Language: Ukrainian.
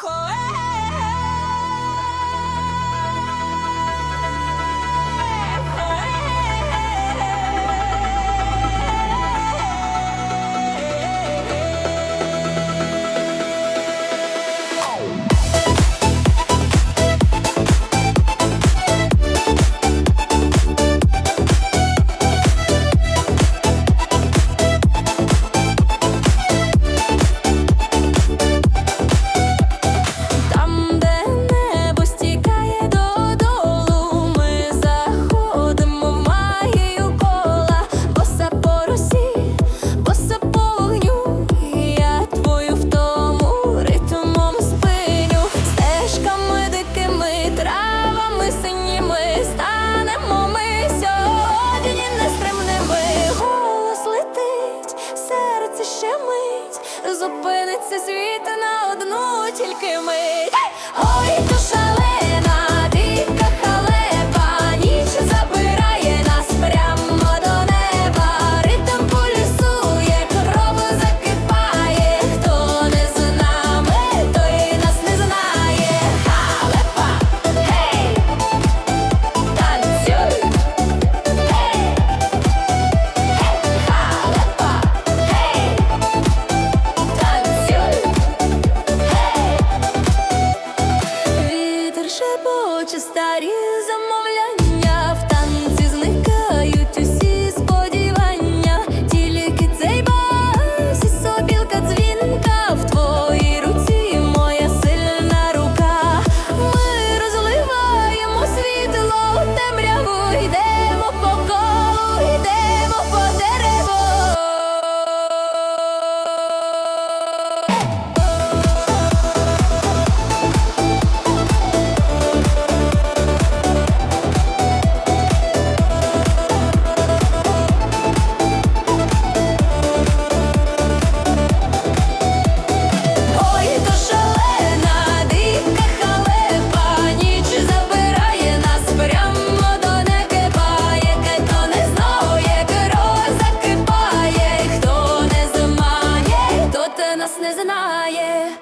Joel. Травами синіми станемо ми сьогодні нестримними. Голос летить, серце ще мить, зупиниться світ на одну тільки мить. знає.